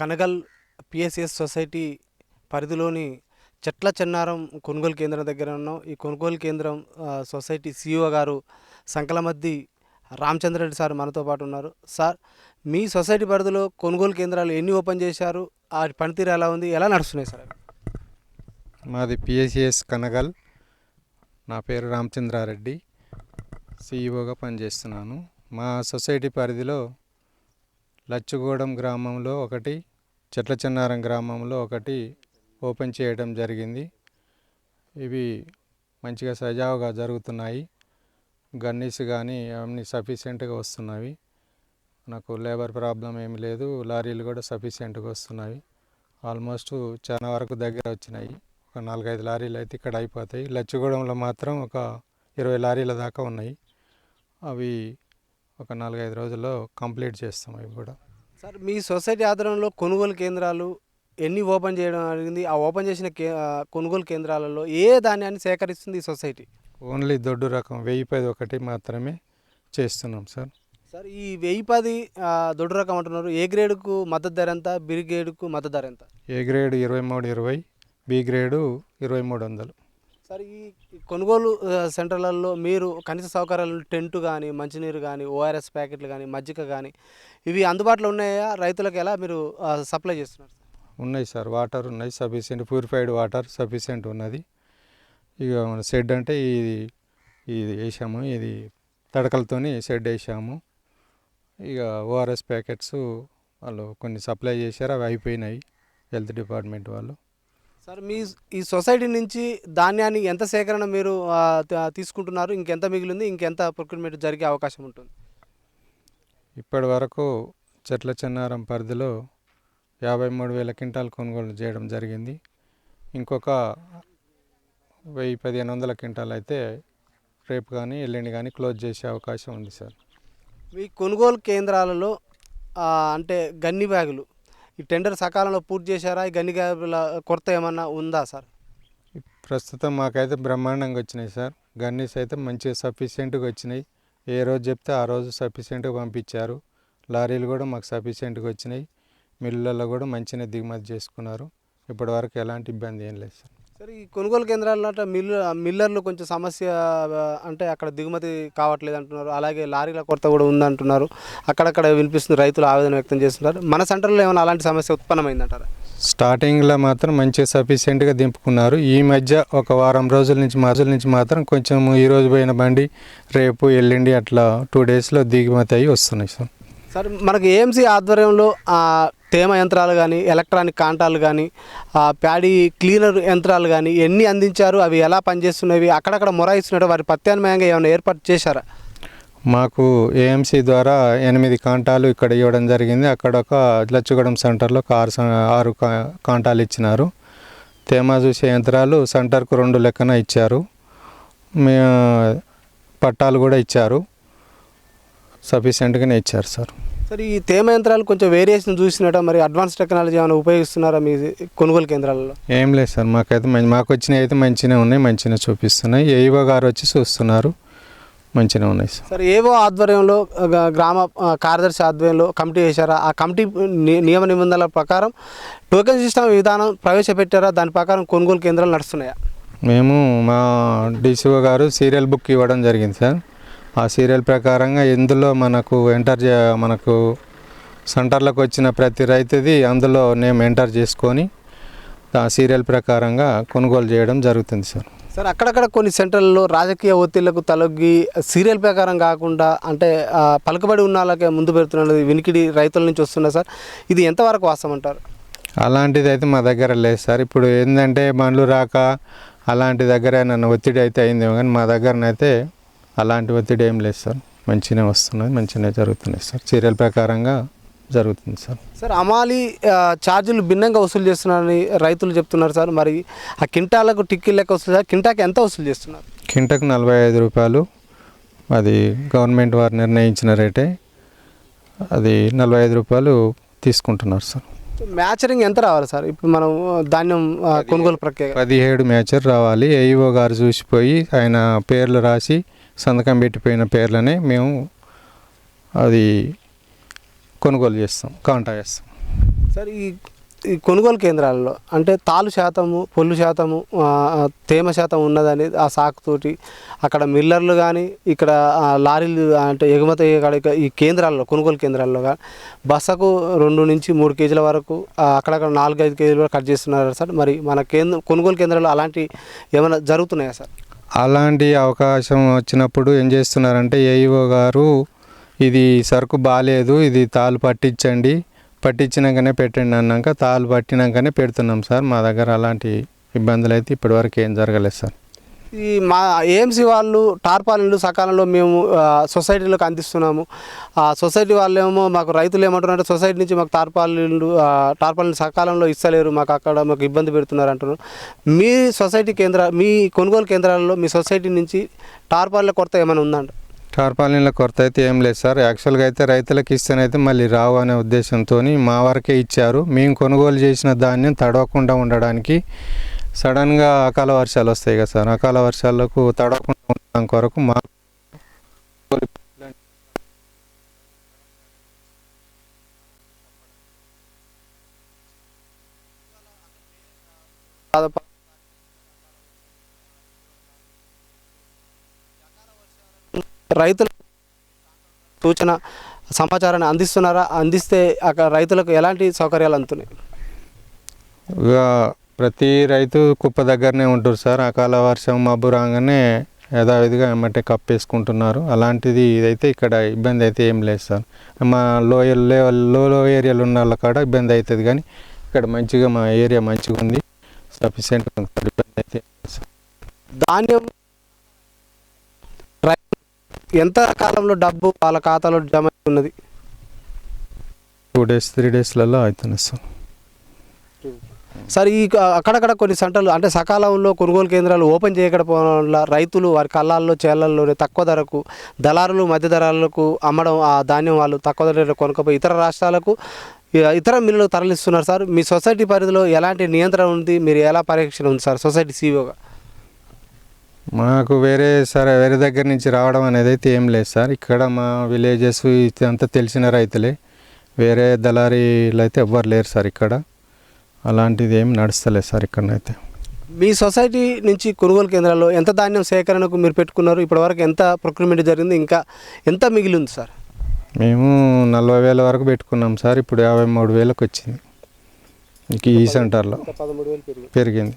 Kanagal PSS society పరిధిలోని చెట్ల చెన్నారం కొనుగోలు కేంద్రం దగ్గర ఉన్నాం. ఈ కొనుగోలు కేంద్రం సొసైటీ సిఇఓ గారు సంకలమద్ది రామచంద్రరెడ్డి సార్ మనతో పాటు ఉన్నారు. సార్ మీ సొసైటీ పరిధిలో కొనుగోలు కేంద్రాలు ఎన్ని ఓపెన్ చేశారు? ఆ పనితీరు ఎలా ఉంది? ఎలా నడుస్తున్నాయి సార్ మాది పిఎస్ఎస్ కనగల్. నా పేరు రామచంద్రారెడ్డి సిఇఓగా పనిచేస్తున్నాను. మా సొసైటీ పరిధిలో లచ్చుగూడెం గ్రామంలో ఒకటి చెట్ల చిన్నారం గ్రామంలో ఒకటి ఓపెన్ చేయడం జరిగింది. ఇవి మంచిగా సజావుగా జరుగుతున్నాయి. గన్నీస్ కానీ అవన్నీ సఫిషియెంట్గా వస్తున్నవి నాకు లేబర్ ప్రాబ్లం ఏమి లేదు. లారీలు కూడా సఫిషియెంట్గా వస్తున్నాయి. ఆల్మోస్ట్ చాలా వరకు దగ్గర వచ్చినాయి. ఒక నాలుగైదు లారీలు అయితే ఇక్కడ అయిపోతాయి. లచ్చిగూడెంలో మాత్రం ఒక ఇరవై లారీల దాకా ఉన్నాయి. అవి ఒక నాలుగైదు రోజుల్లో కంప్లీట్ చేస్తాం అవి కూడా. సార్ మీ సొసైటీ ఆధ్వర్యంలో కొనుగోలు కేంద్రాలు ఎన్ని ఓపెన్ చేయడం జరిగింది? ఆ ఓపెన్ చేసిన కే కొనుగోలు కేంద్రాలలో ఏ ధాన్యాన్ని సేకరిస్తుంది ఈ సొసైటీ? ఓన్లీ దొడ్డు రకం వెయ్యి పది ఒకటి మాత్రమే చేస్తున్నాం సార్. సార్ ఈ వెయ్యి పది దొడ్డు రకం అంటున్నారు. ఏ గ్రేడ్కు మద్దతు ధర ఎంత? బి గ్రేడ్కు మద్దతు ధర ఎంత? ఏ గ్రేడ్ ఇరవై మూడు ఇరవై బి గ్రేడు ఇరవై మూడు వందలు. సార్ ఈ కొనుగోలు సెంటర్లలో మీరు కనీస సౌకర్యాలు టెంట్ కానీ మంచినీరు కానీ ఓఆర్ఎస్ ప్యాకెట్లు కానీ మజ్జిగ కానీ ఇవి అందుబాటులో ఉన్నాయా? రైతులకు ఎలా మీరు సప్లై చేస్తున్నారు ఉన్నాయి సార్ వాటర్ ఉన్నాయి సఫిషియెంట్ ప్యూరిఫైడ్ వాటర్ సఫిషియెంట్ ఉన్నది. ఇక మన షెడ్ అంటే ఇది ఇది వేసాము ఇది తడకలతోని షెడ్ వేసాము. ఇక ఓఆర్ఎస్ ప్యాకెట్స్ వాళ్ళు కొన్ని సప్లై చేశారు అవి అయిపోయినాయి హెల్త్ డిపార్ట్మెంట్ వాళ్ళు. సార్ మీ ఈ సొసైటీ నుంచి ధాన్యాన్ని ఎంత సేకరణ మీరు తీసుకుంటున్నారు? ఇంకెంత మిగిలింది? ఇంకెంత ప్రొక్యూర్మెంట్ జరిగే అవకాశం ఉంటుంది? ఇప్పటి వరకు చెట్ల చెన్నారం పరిధిలో యాభై మూడు వేల క్వింటాల్ కొనుగోలు చేయడం జరిగింది. ఇంకొక వెయ్యి పదిహేను వందల క్వింటాల్ అయితే రేపు కానీ ఎల్లుండి కానీ క్లోజ్ చేసే అవకాశం ఉంది సార్. మీ కొనుగోలు కేంద్రాలలో అంటే గన్ని బ్యాగులు ఈ టెండర్ సకాలంలో పూర్తి చేశారా? ఈ గన్ని బ్యాగుల కొరత ఏమన్నా ఉందా సార్? ప్రస్తుతం మాకైతే బ్రహ్మాండంగా వచ్చినాయి సార్. గన్నీస్ అయితే మంచిగా సఫిషియెంట్గా వచ్చినాయి. ఏ రోజు చెప్తే ఆ రోజు సఫిషియెంట్గా పంపించారు. లారీలు కూడా మాకు సఫిషియెంట్గా వచ్చినాయి. మిల్లులలో కూడా మంచిగా దిగుమతి చేసుకున్నారు. ఇప్పటివరకు ఎలాంటి ఇబ్బంది ఏం లేదు సార్. సరే ఈ కొనుగోలు కేంద్రాల్లో అంటే మిల్లు మిల్లర్లు కొంచెం సమస్య అంటే అక్కడ దిగుమతి కావట్లేదు అంటున్నారు. అలాగే లారీల కొరత కూడా ఉందంటున్నారు. అక్కడక్కడ వినిపిస్తుంది రైతులు ఆవేదన వ్యక్తం చేస్తున్నారు. మన సెంటర్లో ఏమైనా అలాంటి సమస్య ఉత్పన్నమైందంటారా? స్టార్టింగ్లో మాత్రం మంచిగా సఫిషియెంట్గా దింపుకున్నారు. ఈ మధ్య ఒక వారం రోజుల నుంచి రోజుల నుంచి మాత్రం కొంచెం ఈ రోజు పోయిన బండి రేపు ఎల్లుండి అట్లా టూ డేస్లో దిగుమతి అయ్యి వస్తున్నాయి సార్. సార్ మనకి ఏఎంసీ ఆధ్వర్యంలో తేమ యంత్రాలు కానీ ఎలక్ట్రానిక్ కాంటాలు కానీ ఆ, ప్యాడీ క్లీనర్ యంత్రాలు కానీ ఎన్ని అందించారు అవి ఎలా పనిచేస్తున్నవి అక్కడక్కడ మొరాయిస్తున్నట్టు వారి ప్రత్యామ్నాయంగా ఏమైనా ఏర్పాటు చేశారా? మాకు ఏఎంసీ ద్వారా ఎనిమిది కాంటాలు ఇక్కడ ఇవ్వడం జరిగింది. అక్కడ ఒక లచ్చుగూడెం సెంటర్లో ఒక ఆరు స- ఆరు కా- కాంటాలు ఇచ్చినారు. తేమ చూసే యంత్రాలు సెంటర్కు రెండు లెక్కన ఇచ్చారు. మే పట్టాలు కూడా ఇచ్చారు. సఫిషియెంట్గానే ఇచ్చారు సార్. సార్ ఈ తేమ యంత్రాలు కొంచెం వేరియేషన్ చూసినట్ట మరి అడ్వాన్స్ టెక్నాలజీ ఏమైనా ఉపయోగిస్తున్నారా మీ కొనుగోలు కేంద్రాలలో? ఏం లేదు సార్ మాకైతే మంచి మాకు వచ్చినవి అయితే మంచిగా ఉన్నాయి మంచిగా చూపిస్తున్నాయి. ఏఈఓ గారు వచ్చి చూస్తున్నారు మంచిగా ఉన్నాయి సార్. సార్ ఏవో ఆధ్వర్యంలో గ- గ్రామ కార్యదర్శి ఆధ్వర్యంలో కమిటీ వేశారా? ఆ కమిటీ నియమ నిబంధనల ప్రకారం టోకెన్ సిస్టమ్ విధానం ప్రవేశపెట్టారా? దాని ప్రకారం కొనుగోలు కేంద్రాలు నడుస్తున్నాయా? మేము మా డిసిఓ గారు సీరియల్ బుక్ ఇవ్వడం జరిగింది సార్. ఆ సీరియల్ ప్రకారంగా ఎందులో మనకు ఎంటర్ చే మనకు సెంటర్లకు వచ్చిన ప్రతి రైతుది అందులో నేమ్ ఎంటర్ చేసుకొని ఆ సీరియల్ ప్రకారంగా కొనుగోలు చేయడం జరుగుతుంది సార్. సార్ అక్కడక్కడ కొన్ని సెంటర్లలో రాజకీయ ఒత్తిళ్ళకు తలొగ్గి సీరియల్ ప్రకారం కాకుండా అంటే పలుకుబడి ఉన్న వాళ్ళకే ముందు పెడుతున్నది వినికిడి రైతుల నుంచి వస్తున్నా సార్. ఇది ఎంతవరకు వాస్తవం అంటారు? అలాంటిది అయితే మా దగ్గర లేదు సార్. ఇప్పుడు ఏంటంటే బండ్లు రాక అలాంటి దగ్గర నన్ను ఒత్తిడి అయితే అయిందేమో కానీ మా దగ్గరనైతే అలాంటి ఒత్తిడి ఏం లేదు సార్. మంచిగానే వస్తున్నాయి మంచిగానే జరుగుతున్నాయి సార్. సీరియల్ ప్రకారంగా జరుగుతుంది సార్. సార్ అమాలి ఛార్జీలు భిన్నంగా వసూలు చేస్తున్నారని రైతులు చెప్తున్నారు సార్. మరి ఆ కింటాలకు టిక్కీ లెక్క వస్తుంది సార్ కింటాకి ఎంత వసూలు చేస్తున్నారు? కింటకు నలభై ఐదు రూపాయలు. అది గవర్నమెంట్ వారు నిర్ణయించిన రేటే. అది నలభై ఐదు రూపాయలు తీసుకుంటున్నారు సార్. మ్యాచరింగ్ ఎంత రావాలి సార్? ఇప్పుడు మనం ధాన్యం కొనుగోలు ప్రక్రియ. పదిహేడు మ్యాచర్ రావాలి. ఏఈఓ గారు చూసిపోయి ఆయన పేర్లు రాసి సంతకం పెట్టిపోయిన పేర్లనే మేము అది కొనుగోలు చేస్తాం కాంటా చేస్తాం. సార్ ఈ ఈ కొనుగోలు కేంద్రాలలో అంటే తాలు శాతము పొల్లు శాతము తేమ శాతం ఉన్నదని ఆ సాకుతోటి అక్కడ మిల్లర్లు కానీ ఇక్కడ లారీలు అంటే ఎగుమతి అయ్యే ఈ కేంద్రాల్లో కొనుగోలు కేంద్రాల్లో కానీ బస్సకు రెండు నుంచి మూడు కేజీల వరకు అక్కడక్కడ నాలుగు ఐదు కేజీలు కట్ చేస్తున్నారు సార్. మరి మన కేంద్ర కొనుగోలు కేంద్రాల్లో అలాంటి ఏమైనా జరుగుతున్నాయా సార్? అలాంటి అవకాశం వచ్చినప్పుడు ఏం చేస్తున్నారంటే ఏఈఓ గారు ఇది సరుకు బాగాలేదు ఇది తాలు పట్టించండి. పట్టించినాకనే పెట్టండి అన్నాక తాలు పట్టినాకనే పెడుతున్నాం సార్. మా దగ్గర అలాంటి ఇబ్బందులు అయితే ఇప్పటివరకు ఏం జరగలేదు సార్. ఈ మా ఏఎంసీ వాళ్ళు టార్పాలిన్లు సకాలంలో మేము సొసైటీలోకి సొసైటీలకు అందిస్తున్నాము. ఆ సొసైటీ వాళ్ళేమో మాకు రైతులు ఏమంటున్నారంటే సొసైటీ నుంచి మాకు టార్పాలిన్లు టార్పాలిన్ టార్పాలిన్లు సకాలంలో ఇస్తలేరు మాకు అక్కడ మాకు ఇబ్బంది పెడుతున్నారు అంటున్నారు. మీ సొసైటీ కేంద్ర మీ కొనుగోలు కేంద్రాల్లో మీ సొసైటీ నుంచి టార్పాలిన్ల కొరత ఏమైనా ఉందంట టార్పాలిన్ల కొరత అయితే ఏం లేదు సార్. యాక్చువల్గా అయితే రైతులకు ఇస్తేనైతే మళ్ళీ రావు అనే ఉద్దేశంతో మా వరకే ఇచ్చారు. మేము కొనుగోలు చేసిన ధాన్యం తడవకుండా ఉండడానికి సడన్గా అకాల వర్షాలు వస్తాయి కదా సార్. అకాల వర్షాలకు తడవకుండా ఉండడం కొరకు మా రైతుల సూచన సమాచారాన్ని అందిస్తున్నారా? అందిస్తే అక్కడ రైతులకు ఎలాంటి సౌకర్యాలు అందుతున్నాయి? ప్రతి రైతు కుప్ప దగ్గరనే ఉంటారు సార్. అకాల వర్షం మబ్బు రాగానే యథావిధిగా ఎమ్మటే కప్పేసుకుంటున్నారు అలాంటిది ఇదైతే ఇక్కడ ఇబ్బంది అయితే ఏం లేదు సార్. మా లోయర్ లెవెల్లో లో ఏరియాలో ఉన్న వాళ్ళ కాడ ఇబ్బంది అవుతుంది కానీ ఇక్కడ మంచిగా మా ఏరియా మంచిగా ఉంది. సఫిషియెంట్ ఇబ్బంది అయితే. ధాన్యం ఎంత కాలంలో డబ్బు వాళ్ళ ఖాతాలో జమ ఉన్నది టూ డేస్ త్రీ డేస్లలో అవుతుంది సార్. సార్ ఈ అక్కడక్కడ కొన్ని సెంటర్లు అంటే సకాలంలో కొనుగోలు కేంద్రాలు ఓపెన్ చేయకపోవడం వల్ల రైతులు వారి కళ్ళాల్లో చేలల్లోనే తక్కువ ధరకు దళారులు మధ్య ధరలకు అమ్మడం ఆ ధాన్యం వాళ్ళు తక్కువ ధరలో కొనుక్కపోయి ఇతర రాష్ట్రాలకు ఇతర మిల్లులకు తరలిస్తున్నారు సార్. మీ సొసైటీ పరిధిలో ఎలాంటి నియంత్రణ ఉంది? మీరు ఎలా పరీక్షణ ఉంది సార్ సొసైటీ సీఈఓగా? మాకు వేరే సరే వేరే దగ్గర నుంచి రావడం అనేది అయితే ఏం లేదు సార్. ఇక్కడ మా విలేజెస్ అంతా తెలిసిన రైతులే. వేరే దళారీలు అయితే ఎవ్వరు లేరు సార్ ఇక్కడ. అలాంటిది ఏం నడుస్తలేదు సార్ ఇక్కడనైతే. మీ సొసైటీ నుంచి కొనుగోలు కేంద్రాల్లో ఎంత ధాన్యం సేకరణకు మీరు పెట్టుకున్నారు? ఇప్పటివరకు ఎంత ప్రొక్యూర్మెంట్ జరిగింది? ఇంకా ఎంత మిగిలి ఉంది సార్? మేము నలభై వేల వరకు పెట్టుకున్నాం సార్. ఇప్పుడు యాభై మూడు వేలకు వచ్చింది. ఇంక ఈ సెంటర్లో పెరిగింది. పెరిగింది.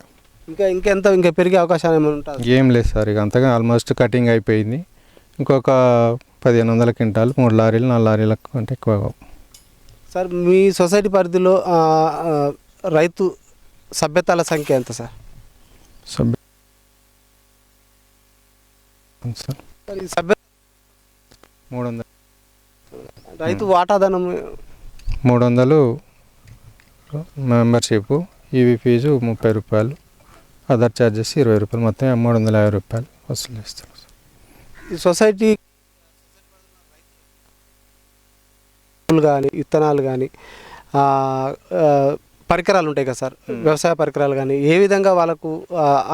ఇంకా ఇంకెంత ఇంకా పెరిగే అవకాశాలు ఏమైనా ఉంటుంది ఏం లేదు సార్. ఇక అంతగా ఆల్మోస్ట్ కటింగ్ అయిపోయింది. ఇంకొక పదిహేను వందల క్వింటాలు మూడు లారీలు నాలుగు లారీలకు అంటే ఎక్కువ. కావు. సార్ మీ సొసైటీ పరిధిలో రైతు సభ్యతాల సంఖ్య ఎంత సార్? సభ్య సార్. ఈ సభ్య మూడు వందలు రైతు వాటాదానం మూడు వందలు మెంబర్షిప్ ఈవీ ఫీజు ముప్పై రూపాయలు అదర్ ఛార్జెస్ ఇరవై రూపాయలు మొత్తం మూడు వందల యాభై రూపాయలు వసూలు చేస్తాం ఈ సొసైటీ కానీ విత్తనాలు కానీ పరికరాలు ఉంటాయి కదా సార్. వ్యవసాయ పరికరాలు కానీ ఏ విధంగా వాళ్ళకు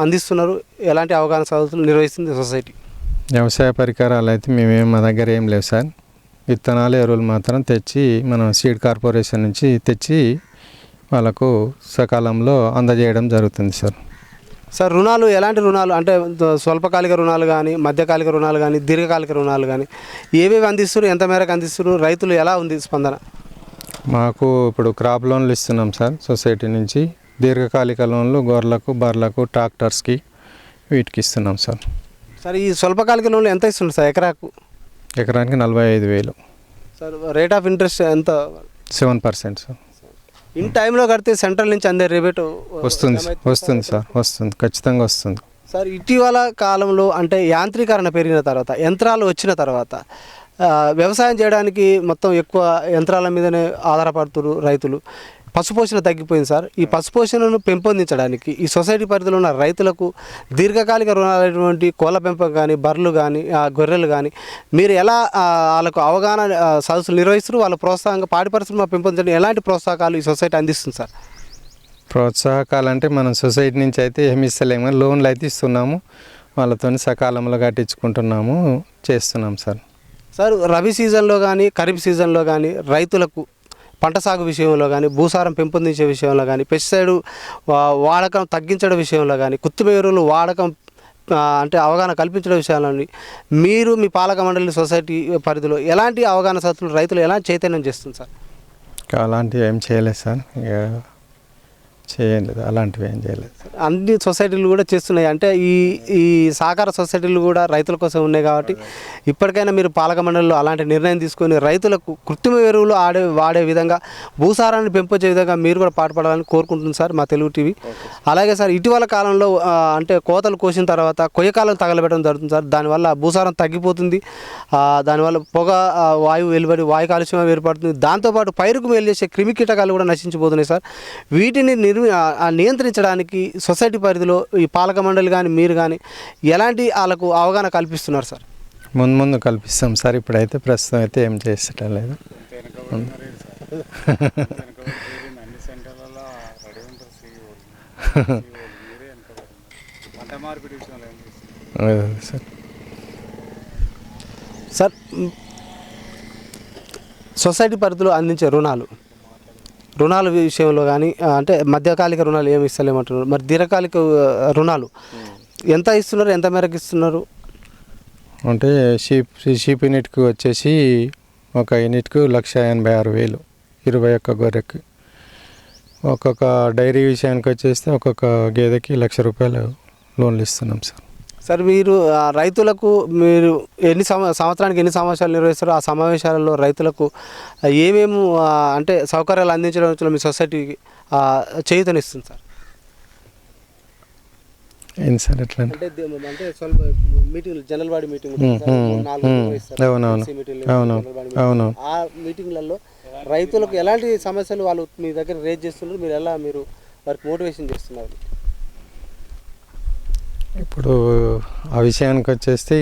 అందిస్తున్నారు ఎలాంటి అవగాహన సదస్సులు నిర్వహిస్తుంది సొసైటీ? వ్యవసాయ పరికరాలు అయితే మేమేం మా దగ్గర ఏం లేవు సార్. విత్తనాలు ఎరువులు మాత్రం తెచ్చి మనం సీడ్ కార్పొరేషన్ నుంచి తెచ్చి వాళ్ళకు సకాలంలో అందజేయడం జరుగుతుంది సార్. సార్ రుణాలు ఎలాంటి రుణాలు? అంటే స్వల్పకాలిక రుణాలు కానీ మధ్యకాలిక రుణాలు కానీ దీర్ఘకాలిక రుణాలు కానీ ఏవేవి అందిస్తున్నారు? ఎంత మేరకు అందిస్తున్నారు? రైతులు ఎలా ఉంది స్పందన? మాకు ఇప్పుడు క్రాప్ లోన్లు ఇస్తున్నాం సార్ సొసైటీ నుంచి. దీర్ఘకాలిక లోన్లు గొర్రెలకు బర్రెలకు ట్రాక్టర్స్కి వీటికి ఇస్తున్నాం సార్. సార్ ఈ స్వల్పకాలిక లోన్లు ఎంత ఇస్తున్నారు సార్ ఎకరాకు? ఎకరానికి నలభై ఐదు వేలు. సార్ రేట్ ఆఫ్ ఇంట్రెస్ట్ ఎంత? Seven percent sir. ఇన్ టైంలో కడితే సెంట్రల్ నుంచి అందే రేబేట్ వస్తుంది వస్తుంది సార్ వస్తుంది ఖచ్చితంగా వస్తుంది. సార్ ఇటీవల కాలంలో అంటే యాంత్రీకరణ పెరిగిన తర్వాత యంత్రాలు వచ్చిన తర్వాత వ్యవసాయం చేయడానికి మొత్తం ఎక్కువ యంత్రాల మీదనే ఆధారపడుతున్నారు రైతులు. పశుపోషణ తగ్గిపోయింది సార్. ఈ పశుపోషణను పెంపొందించడానికి ఈ సొసైటీ పరిధిలో ఉన్న రైతులకు దీర్ఘకాలిక రుణాలైనటువంటి కోళ్ళ పెంపకం కానీ బర్రెలు కానీ గొర్రెలు కానీ మీరు ఎలా వాళ్ళకు అవగాహన సదస్సులు నిర్వహిస్తారు వాళ్ళ ప్రోత్సాహంగా పాడి పరిశ్రమ పెంపొందించడానికి ఎలాంటి ప్రోత్సాహకాలు ఈ సొసైటీ అందిస్తుంది సార్? ప్రోత్సాహకాలు అంటే మనం సొసైటీ నుంచి అయితే ఏమి ఇస్తలేము. లోన్లు అయితే ఇస్తున్నాము. వాళ్ళతో సకాలంలో కట్టించుకుంటున్నాము చేస్తున్నాం సార్. సార్ రబీ సీజన్లో కానీ ఖరీఫ్ సీజన్లో కానీ రైతులకు పంట సాగు విషయంలో కానీ భూసారం పెంపొందించే విషయంలో కానీ పెస్టిసైడ్ వా- వాడకం తగ్గించడం విషయంలో కానీ కృత్రిమ ఎరువులు వాడకం అంటే అవగాహన కల్పించడం విషయాలని మీరు మీ పాలక మండలి సొసైటీ పరిధిలో ఎలాంటి అవగాహన సత్తులు రైతులు ఎలా చైతన్యం చేస్తుంది సార్? అలాంటివి ఏం చేయలేదు సార్. చేయలేదు అలాంటివి ఏం చేయలేదు. అన్ని సొసైటీలు కూడా చేస్తున్నాయి. అంటే ఈ ఈ సహకార సొసైటీలు కూడా రైతుల కోసం ఉన్నాయి కాబట్టి ఇప్పటికైనా మీరు పాలక మండలిలో అలాంటి నిర్ణయం తీసుకొని రైతులకు కృత్రిమ ఎరువులు ఆడే వాడే విధంగా భూసారాన్ని పెంపొచ్చే విధంగా మీరు కూడా పాటుపడాలని కోరుకుంటుంది సార్ మా తెలుగు టీవీ. అలాగే సార్ ఇటీవల కాలంలో అంటే కోతలు కోసిన తర్వాత కొయ్యకాలం తగలబెట్టడం జరుగుతుంది సార్. దానివల్ల భూసారం తగ్గిపోతుంది. దానివల్ల పొగ వాయువు వెలువడి వాయు కాలుష్యం ఏర్పడుతుంది. దాంతోపాటు పైరుకు మేలు చేసే క్రిమి కీటకాలు కూడా నశించిపోతున్నాయి సార్. వీటిని నిర్మి నియంత్రించడానికి సొసైటీ పరిధిలో ఈ పాలక మండలి కానీ మీరు కానీ ఎలాంటి వాళ్ళకు అవగాహన కల్పిస్తున్నారు సార్? ముందు ముందు కల్పిస్తాం సార్. ఇప్పుడైతే ప్రస్తుతం అయితే ఏం చేసటం లేదు. సార్. సార్ సొసైటీ పరిధిలో అందించే రుణాలు రుణాల విషయంలో కానీ అంటే మధ్యకాలిక రుణాలు ఏమి ఇస్తలేమంటున్నారు. మరి దీర్ఘకాలిక రుణాలు ఎంత ఇస్తున్నారు ఎంత మేరకు ఇస్తున్నారు? అంటే షీప్ షీప్ యూనిట్కి వచ్చేసి ఒక యూనిట్కు లక్ష ఎనభై ఆరు వేలు ఇరవై ఒక్క గొర్రెకి. ఒక్కొక్క డైరీ విషయానికి వచ్చేస్తే ఒక్కొక్క గేదెకి లక్ష రూపాయలు లోన్లు ఇస్తున్నాం సార్. సార్ మీరు రైతులకు మీరు ఎన్ని సంవ సంవత్సరానికి ఎన్ని సమావేశాలు నిర్వహిస్తారో ఆ సమావేశాలలో రైతులకు ఏమేమి అంటే సౌకర్యాలు అందించడం మీ సొసైటీకి చేయూతనిస్తుంది సార్? ఏంటి సార్ ఎట్లా అంటే మీటింగ్ జనరల్ అవునవును. ఆ మీటింగ్లలో రైతులకు ఎలాంటి సమస్యలు వాళ్ళు మీ దగ్గర రేజ్ చేస్తున్నారు మీరు ఎలా మీరు వారికి మోటివేషన్ చేస్తున్నారు? ఇప్పుడు ఆ విషయానికి వచ్చేస్తే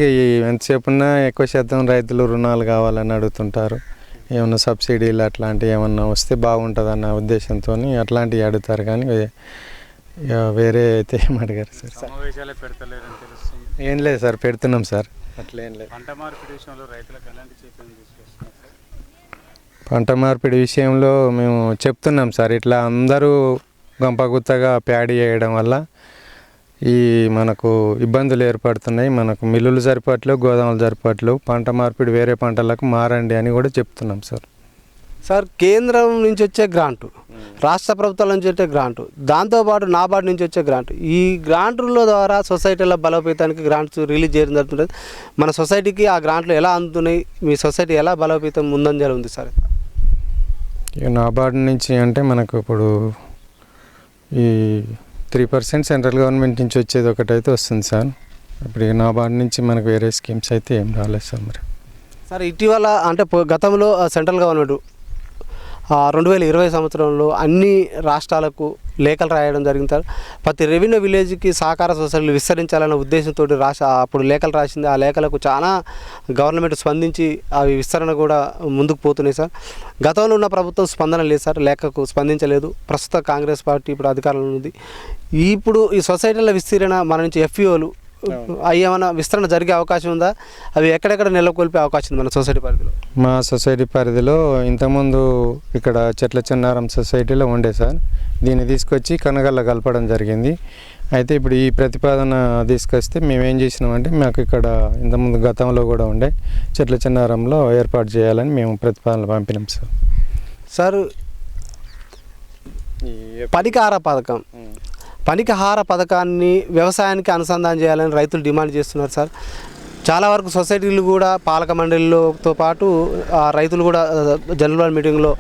ఎంతసేపు ఉన్నా ఎక్కువ శాతం రైతులు రుణాలు కావాలని అడుగుతుంటారు. ఏమన్నా సబ్సిడీలు అట్లాంటివి ఏమన్నా వస్తే బాగుంటుంది అన్న ఉద్దేశంతో అట్లాంటివి అడుగుతారు కానీ ఇక వేరే అయితే ఏం అడిగారు సార్. ఏం లేదు సార్ పెడుతున్నాం సార్. అట్లా ఏం లేదు. పంట మార్పిడి విషయంలో రైతులకు ఎలాంటి చైతన్యం తీసుకొస్తున్నారు సార్? పంట మార్పిడి విషయంలో మేము చెప్తున్నాం సార్ ఇట్లా అందరూ గంపగుత్తగా ప్యాడీ చేయడం వల్ల ఈ మనకు ఇబ్బందులు ఏర్పడుతున్నాయి. మనకు మిల్లులు సరిపట్లేవు గోదాములు సరిపట్లేవు. పంట మార్పిడి వేరే పంటలకు మారండి అని కూడా చెప్తున్నాం సార్. సార్ కేంద్రం నుంచి వచ్చే గ్రాంటు రాష్ట్ర ప్రభుత్వాల నుంచి వచ్చే గ్రాంటు దాంతోపాటు నాబార్డు నుంచి వచ్చే గ్రాంట్ ఈ గ్రాంట్ల ద్వారా సొసైటీల బలోపేతానికి గ్రాంట్స్ రిలీజ్ చేయడం జరుగుతుంటుంది మన సొసైటీకి ఆ గ్రాంట్లు ఎలా అందుతున్నాయి? మీ సొసైటీ ఎలా బలోపేతం ముందంజలు ఉంది సార్? నాబార్డు నుంచి అంటే మనకు ఇప్పుడు ఈ త్రీ పర్సెంట్ సెంట్రల్ గవర్నమెంట్ నుంచి వచ్చేది ఒకటైతే వస్తుంది సార్. ఇప్పుడు నా నాబార్డు నుంచి మనకు వేరే స్కీమ్స్ అయితే ఏం రాలేదు సార్ మరి. సార్ ఇటీవల అంటే గతంలో సెంట్రల్ గవర్నమెంట్ ఆ, రెండు వేల ఇరవై సంవత్సరంలో అన్ని రాష్ట్రాలకు లేఖలు రాయడం జరిగింది సార్. ప్రతి రెవెన్యూ విలేజ్కి సహకార సొసైటీలు విస్తరించాలన్న ఉద్దేశంతో రాసి అప్పుడు లేఖలు రాసింది. ఆ లేఖలకు చాలా గవర్నమెంట్ స్పందించి అవి విస్తరణ కూడా ముందుకు పోతున్నాయి సార్. గతంలో ఉన్న ప్రభుత్వం స్పందన లేదు సార్. లేఖకు స్పందించలేదు. ప్రస్తుత కాంగ్రెస్ పార్టీ ఇప్పుడు అధికారంలో ఉంది. ఇప్పుడు ఈ సొసైటీల విస్తీరణ మన నుంచి ఎఫ్ఈఓలు అవి ఏమైనా విస్తరణ జరిగే అవకాశం ఉందా? అవి ఎక్కడెక్కడ నెలకొల్పే అవకాశం ఉంది మన సొసైటీ పరిధిలో? మా సొసైటీ పరిధిలో ఇంతకుముందు ఇక్కడ చెట్ల చెన్నారం సొసైటీలో ఉండే సార్. దీన్ని తీసుకొచ్చి కనగల్ల కలపడం జరిగింది. అయితే ఇప్పుడు ఈ ప్రతిపాదన తీసుకొస్తే మేము ఏం చేసినామంటే మాకు ఇక్కడ ఇంతకుముందు గతంలో కూడా ఉండే చెట్ల చెన్నారంలో ఏర్పాటు చేయాలని మేము ప్రతిపాదనలు పంపినాం సార్. సార్ పనికార పథకం. పనికిహార పథకాన్ని వ్యవసాయానికి అనుసంధానం చేయాలని రైతులు డిమాండ్ చేస్తున్నారు సార్. చాలా వరకు సొసైటీలు కూడా పాలక మండలిలోతో పాటు ఆ, రైతులు కూడా జనరల్ మీటింగ్లో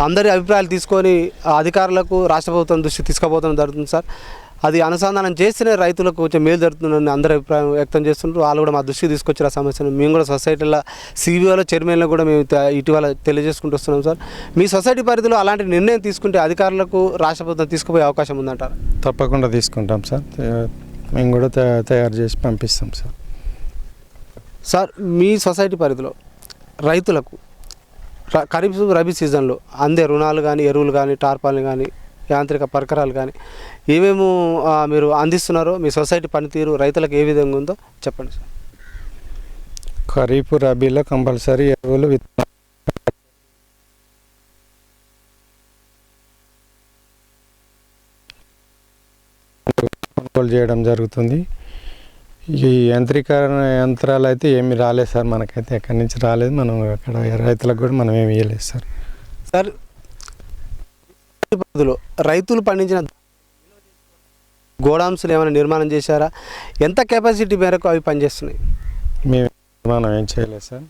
అందరి అభిప్రాయాలు తీసుకొని అధికారులకు రాష్ట్ర ప్రభుత్వం దృష్టి తీసుకుపోవడం జరుగుతుంది సార్. అది అనుసంధానం చేస్తేనే రైతులకు కొంచెం మేలు జరుగుతుందని అందరి అభిప్రాయం వ్యక్తం చేస్తుంటారు వాళ్ళు కూడా మా దృష్టికి తీసుకొచ్చారు ఆ సమస్యను. మేము కూడా సొసైటీల సిబిఓలో చైర్మన్లో కూడా మేము ఇటీవల తెలియజేసుకుంటూ వస్తున్నాం సార్. మీ సొసైటీ పరిధిలో అలాంటి నిర్ణయం తీసుకుంటే అధికారులకు రాష్ట్ర ప్రభుత్వం తీసుకుపోయే అవకాశం ఉందంటారు? తప్పకుండా తీసుకుంటాం సార్. మేము కూడా తయా- తయారు చేసి పంపిస్తాం సార్. సార్ మీ సొసైటీ పరిధిలో రైతులకు ఖరీఫ్ రబీ సీజన్లో అందే రుణాలు కానీ ఎరువులు కానీ టార్పాలు కానీ యాంత్రిక పరికరాలు కానీ ఏమేమి మీరు అందిస్తున్నారో మీ సొసైటీ పనితీరు రైతులకు ఏ విధంగా ఉందో చెప్పండి సార్. ఖరీఫ్ రబీలో కంపల్సరీ ఎరువులు కొనుగోలు చేయడం జరుగుతుంది. ఈ యంత్రీకరణ యంత్రాలు అయితే ఏమి రాలేదు సార్ మనకైతే ఎక్కడి నుంచి రాలేదు. మనం అక్కడ రైతులకు కూడా మనం ఏమి ఇవ్వలేదు సార్. సార్ ఈ పరిధిలో రైతులు పండించిన గోడామ్స్లు ఏమైనా నిర్మాణం చేశారా? ఎంత కెపాసిటీ మేరకు అవి పనిచేస్తున్నాయి? మేము ఏం చేయలేదు సార్.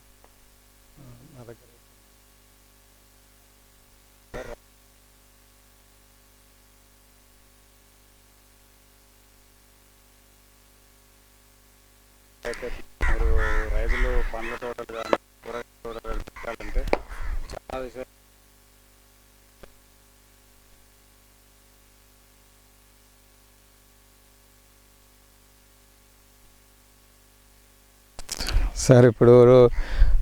రైతులు పండ్ల తోటలు కానీ కూరగాయల తోటలు కానీ పెట్టాలంటే చాలా విషయాలు సార్ ఇప్పుడు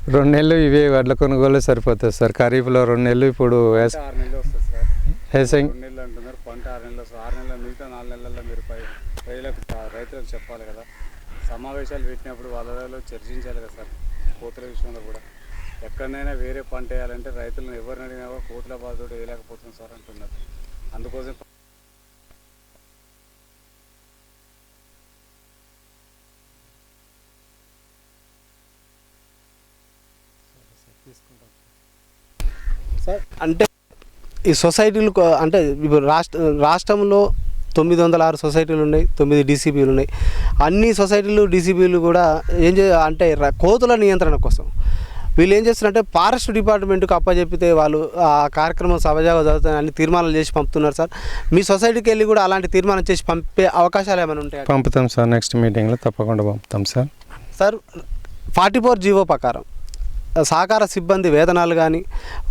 రెండు నెలలు ఇవే వడ్ల కొనుగోలు సరిపోతుంది సార్. ఖరీఫ్లో రెండు నెలలు ఇప్పుడు వేస- ఆరు నెలలు వస్తుంది సార్. వేసంగి పంట ఆరు నెలలు ఆరు నెలల మిగతా నాలుగు నెలల్లో మీరు చ- రైతులకు చెప్పాలి కదా. సమావేశాలు పెట్టినప్పుడు వాళ్ళలో చర్చించాలి కదా సార్. కోతుల విషయంలో కూడా. ఎక్కడైనా వేరే పంట వేయాలంటే రైతులను ఎవరిని అడిగినా కూడా కోతుల బాధతో వేయలేకపోతుంది సార్ అంటున్నారు. అందుకోసం సార్ అంటే ఈ సొసైటీలు అంటే ఇప్పుడు రాష్ట్ర రాష్ట్రంలో తొమ్మిది వందల ఆరు సొసైటీలు ఉన్నాయి తొమ్మిది డీసీబీలు ఉన్నాయి. అన్ని సొసైటీలు డీసీబీలు కూడా ఏం చే అంటే కోతుల నియంత్రణ కోసం. వీళ్ళు ఏం చేస్తున్నారంటే ఫారెస్ట్ డిపార్ట్మెంట్కి అప్పచెప్పితే వాళ్ళు ఆ కార్యక్రమం సహజంగా జరుగుతాయని అన్ని తీర్మానాలు చేసి పంపుతున్నారు సార్. మీ సొసైటీకి వెళ్ళి కూడా అలాంటి తీర్మానం చేసి పంపే అవకాశాలు ఏమైనా ఉంటాయా? పంపుతాం సార్. నెక్స్ట్ మీటింగ్లో తప్పకుండా పంపుతాం sir. Sir forty four GO ప్రకారం సహకార సిబ్బంది వేతనాలు కానీ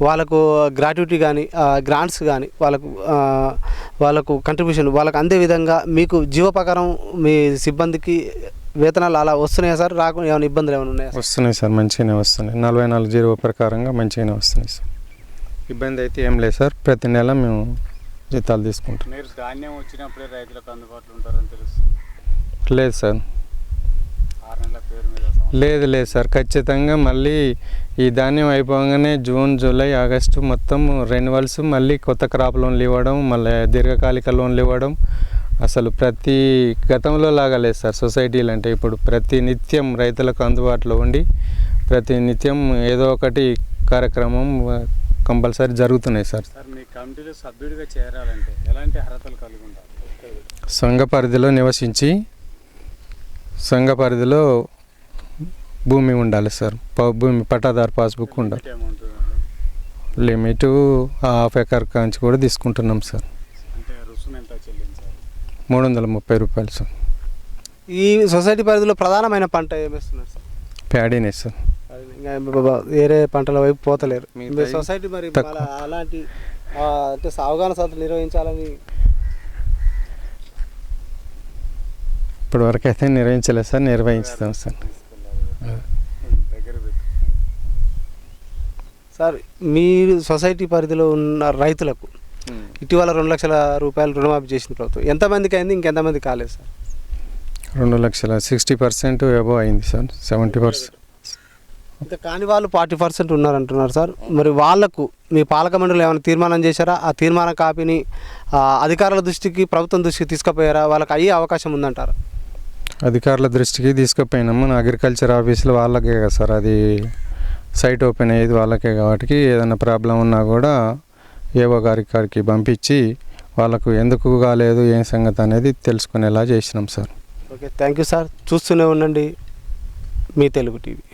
వాళ్ళకు గ్రాట్యుటీ కానీ గ్రాంట్స్ కానీ వాళ్ళకు వాళ్ళకు కంట్రిబ్యూషన్ వాళ్ళకు అందే విధంగా మీకు జీవో ప్రకారం మీ సిబ్బందికి వేతనాలు అలా వస్తున్నాయా సార్? రాకుండా ఏమైనా ఇబ్బందులు ఏమైనా ఉన్నాయా? వస్తున్నాయి సార్ మంచిగానే వస్తున్నాయి. నలభై నాలుగు జీరో ప్రకారంగా మంచిగానే వస్తున్నాయి సార్. ఇబ్బంది అయితే ఏం లేదు సార్. ప్రతి నెల మేము జీతాలు తీసుకుంటాం. మీరు ధాన్యం వచ్చినప్పుడే రైతులకు అందుబాటులో ఉంటారని తెలుస్తుంది. లేదు సార్ ఆరు నెలల పేరు మీద సంవత్సరం లేదు లేదు సార్. ఖచ్చితంగా మళ్ళీ ఈ ధాన్యం అయిపోగానే జూన్ జూలై ఆగస్టు మొత్తం రెన్యువల్స్ మళ్ళీ కొత్త క్రాప్ లోన్లు ఇవ్వడం మళ్ళీ దీర్ఘకాలిక లోన్లు ఇవ్వడం అసలు ప్రతి గతంలో లాగా లేదు సార్. సొసైటీలు అంటే ఇప్పుడు ప్రతి నిత్యం రైతులకు అందుబాటులో ఉండి ప్రతి నిత్యం ఏదో ఒకటి కార్యక్రమం కంపల్సరీ జరుగుతున్నాయి సార్. సార్ మీ కమిటీలో సభ్యుడిగా చేరాలంటే ఎలాంటి అర్హతలు కలిగి సంఘ పరిధిలో నివసించి సంఘ పరిధిలో భూమి ఉండాలి సార్. ప- భూమి పట్టాదారు పాస్బుక్ ఉండాలి. లిమిట్ హాఫ్ ఎకర్ కాంచి కూడా తీసుకుంటున్నాం సార్. అంటే రుసుము ఎంత చెల్లించాలి మూడు వందల ముప్పై రూపాయలు సార్. ఈ సొసైటీ పరిధిలో ప్రధానమైన పంట ఏమేస్తున్నారు సార్? ప్యాడీనే సార్. అది ఇంకా బాబా వేరే పంటల వైపు పోతలేరు. సొసైటీ మరి అలాంటి ఆ, అంటే అవగాహన సభలు నిర్వహించాలని ఇప్పటి వరకు అయితే నిర్వహించలేదు సార్ నిర్వహించుతాం సార్. సార్ మీరు సొసైటీ పరిధిలో ఉన్న రైతులకు ఇటీవల రెండు లక్షల రూపాయలు రుణమాఫీ చేసిన ప్రభుత్వం ఎంతమందికి అయింది ఇంకెంతమంది కాలేదు సార్? రెండు లక్షల సిక్స్టీ పర్సెంట్ ఎబో అయింది సార్ సెవెంటీ పర్సెంట్. ఇంకా కాని వాళ్ళు ఫార్టీ పర్సెంట్ ఉన్నారంటున్నారు సార్. మరి వాళ్ళకు మీ పాలక మండలి ఏమైనా తీర్మానం చేశారా? ఆ తీర్మాన కాపీని ఆ, అధికారుల దృష్టికి ప్రభుత్వం దృష్టికి తీసుకుపోయారా? వాళ్ళకి అయ్యే అవకాశం ఉందంటారా? అధికారుల దృష్టికి తీసుకుపోయినాము. అగ్రికల్చర్ ఆఫీసులు వాళ్ళకే కదా సార్. అది సైట్ ఓపెన్ అయ్యేది వాళ్ళకే కాబట్టి ఏదైనా ప్రాబ్లం ఉన్నా కూడా ఏవో గారి గారికి పంపించి వాళ్ళకు ఎందుకు కాలేదు ఏం సంగతి అనేది తెలుసుకునేలా చేసినాం sir. Okay thank you sir. చూస్తూనే ఉండండి. మీ తెలుగు టీవీ.